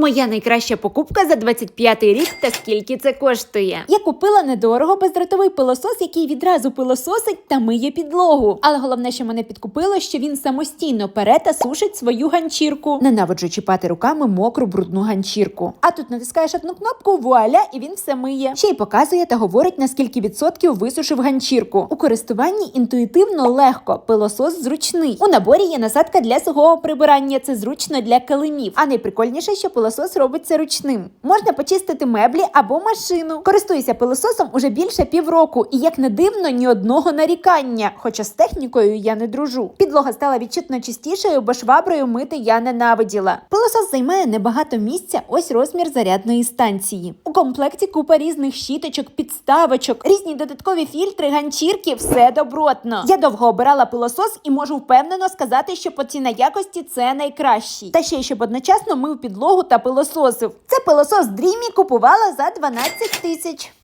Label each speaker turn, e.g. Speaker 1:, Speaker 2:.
Speaker 1: Моя найкраща покупка за 25 рік та скільки це коштує.
Speaker 2: Я купила недорого бездротовий пилосос, який відразу пилососить та миє підлогу. Але головне, що мене підкупило, що він самостійно пере та сушить свою ганчірку. Ненавиджу чіпати руками мокру брудну ганчірку. А тут натискаєш одну кнопку, вуаля, і він все миє. Ще й показує та говорить, на скільки відсотків висушив ганчірку. У користуванні інтуїтивно легко, пилосос зручний. У наборі є насадка для сухого прибирання. Це зручно для килимів. А найприкольніше, що пилосос робиться ручним. Можна почистити меблі або машину. Користуюся пилососом уже більше півроку, і як не дивно, ні одного нарікання. Хоча з технікою я не дружу. Підлога стала відчутно чистішою, бо шваброю мити я ненавиділа. Пилосос займає небагато місця. Ось розмір зарядної станції. У комплекті купа різних щіточок, підставочок, різні додаткові фільтри, ганчірки. Все добротно. Я довго обирала пилосос і можу впевнено сказати, що по ціна якості це найкращий. Та ще щоб одночасно мив підлогу та пилососив. Це пилосос Дрімі купувала за 12 тисяч.